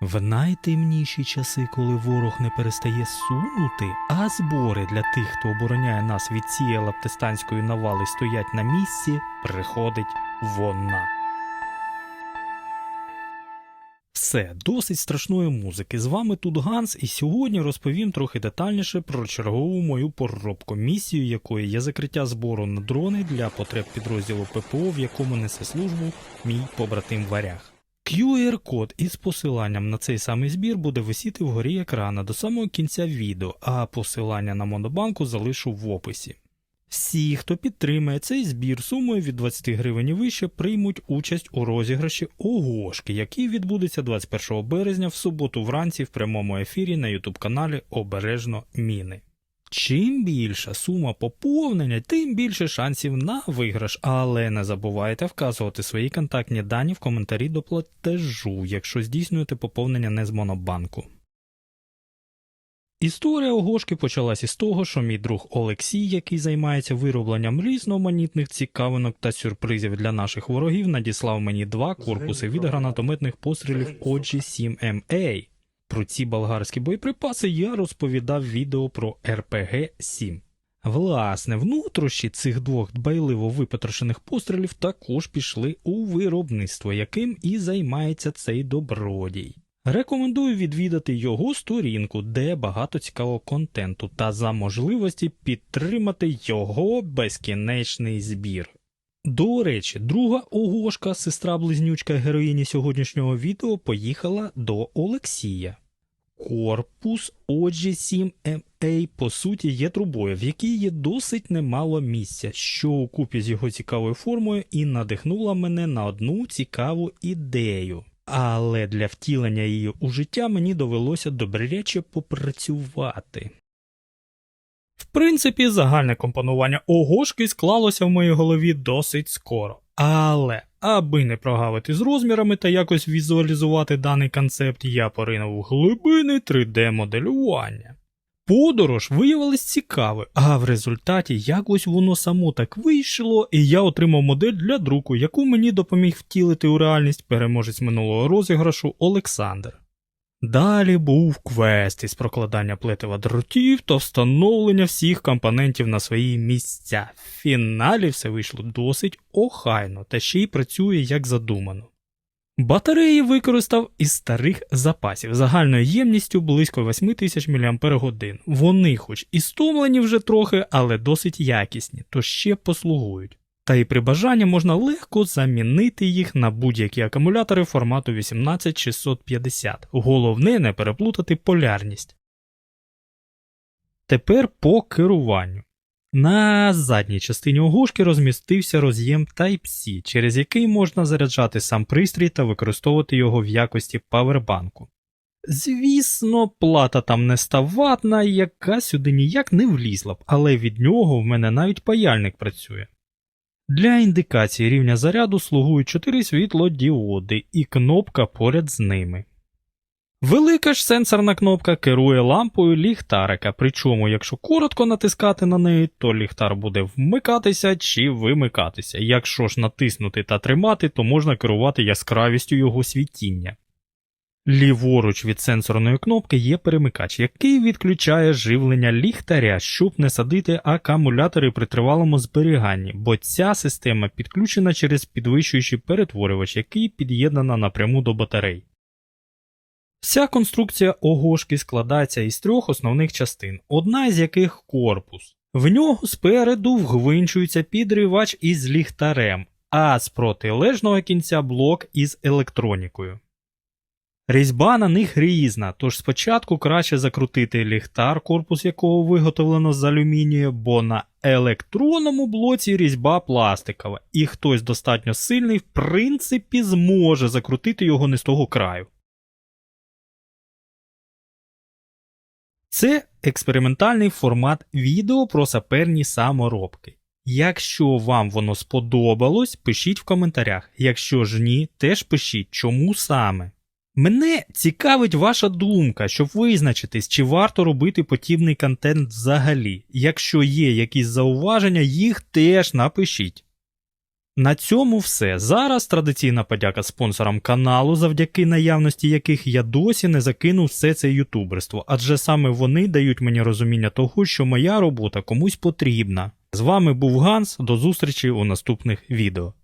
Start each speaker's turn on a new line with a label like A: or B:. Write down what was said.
A: В найтемніші часи, коли ворог не перестає сунути, а збори для тих, хто обороняє нас від цієї лаптистанської навали стоять на місці, приходить вона. Все, досить страшної музики. З вами тут Ганс, і сьогодні розповім трохи детальніше про чергову мою поробку, місію якої є закриття збору на дрони для потреб підрозділу ППО, в якому несе службу мій побратим Варяг. QR-код із посиланням на цей самий збір буде висіти вгорі екрана до самого кінця відео, а посилання на монобанку залишу в описі. Всі, хто підтримає цей збір сумою від 20 гривень і вище, приймуть участь у розіграші Огошки, який відбудеться 21 березня в суботу вранці в прямому ефірі на ютуб каналі Обережно Міни. Чим більша сума поповнення, тим більше шансів на виграш, але не забувайте вказувати свої контактні дані в коментарі до платежу, якщо здійснюєте поповнення не з монобанку. Історія Огошки почалась із того, що мій друг Олексій, який займається виробленням різноманітних цікавинок та сюрпризів для наших ворогів, надіслав мені два корпуси від гранатометних пострілів OG-7MA. Про ці болгарські боєприпаси я розповідав відео про РПГ-7. Власне, внутрішні цих двох дбайливо випотрошених пострілів також пішли у виробництво, яким і займається цей добродій. Рекомендую відвідати його сторінку, де багато цікавого контенту, та за можливості підтримати його безкінечний збір. До речі, друга Огошка, сестра-близнючка героїні сьогоднішнього відео, поїхала до Олексія. Корпус OG7MA по суті є трубою, в якій є досить немало місця, що укупі з його цікавою формою і надихнула мене на одну цікаву ідею. Але для втілення її у життя мені довелося добряче попрацювати. Принципі, загальне компонування огошки склалося в моїй голові досить скоро. Але, аби не прогавити з розмірами та якось візуалізувати даний концепт, я поринув у глибини 3D-моделювання. Подорож виявилась цікавою, а в результаті якось воно само так вийшло, і я отримав модель для друку, яку мені допоміг втілити у реальність переможець минулого розіграшу Олександр. Далі був квест із прокладання плетива дротів та встановлення всіх компонентів на свої місця. В фіналі все вийшло досить охайно та ще й працює як задумано. Батареї використав із старих запасів загальною ємністю близько 8000 мАч. Вони, хоч і стомлені вже трохи, але досить якісні, то ще послугують. Та й при бажанні можна легко замінити їх на будь-які акумулятори формату 18650. Головне не переплутати полярність. Тепер по керуванню. На задній частині огушки розмістився роз'єм Type-C, через який можна заряджати сам пристрій та використовувати його в якості павербанку. Звісно, плата там не ставатна, яка сюди ніяк не влізла б, але від нього в мене навіть паяльник працює. Для індикації рівня заряду слугують 4 світлодіоди і кнопка поряд з ними. Велика ж сенсорна кнопка керує лампою ліхтарика, причому, якщо коротко натискати на неї, то ліхтар буде вмикатися чи вимикатися. Якщо ж натиснути та тримати, то можна керувати яскравістю його світіння. Ліворуч від сенсорної кнопки є перемикач, який відключає живлення ліхтаря, щоб не садити акумулятори при тривалому зберіганні, бо ця система підключена через підвищуючий перетворювач, який під'єднана напряму до батарей. Вся конструкція огошки складається із трьох основних частин, одна з яких корпус. В нього спереду вгвинчується підривач із ліхтарем, а з протилежного кінця блок із електронікою. Різьба на них різна, тож спочатку краще закрутити ліхтар, корпус якого виготовлено з алюмінію, бо на електронному блоці різьба пластикова, і хтось достатньо сильний, в принципі, зможе закрутити його не з того краю. Це експериментальний формат відео про саперні саморобки. Якщо вам воно сподобалось, пишіть в коментарях. Якщо ж ні, теж пишіть, чому саме. Мене цікавить ваша думка, щоб визначитись, чи варто робити подібний контент взагалі. Якщо є якісь зауваження, їх теж напишіть. На цьому все. Зараз традиційна подяка спонсорам каналу, завдяки наявності яких я досі не закинув все це ютуберство, адже саме вони дають мені розуміння того, що моя робота комусь потрібна. З вами був Ганс, до зустрічі у наступних відео.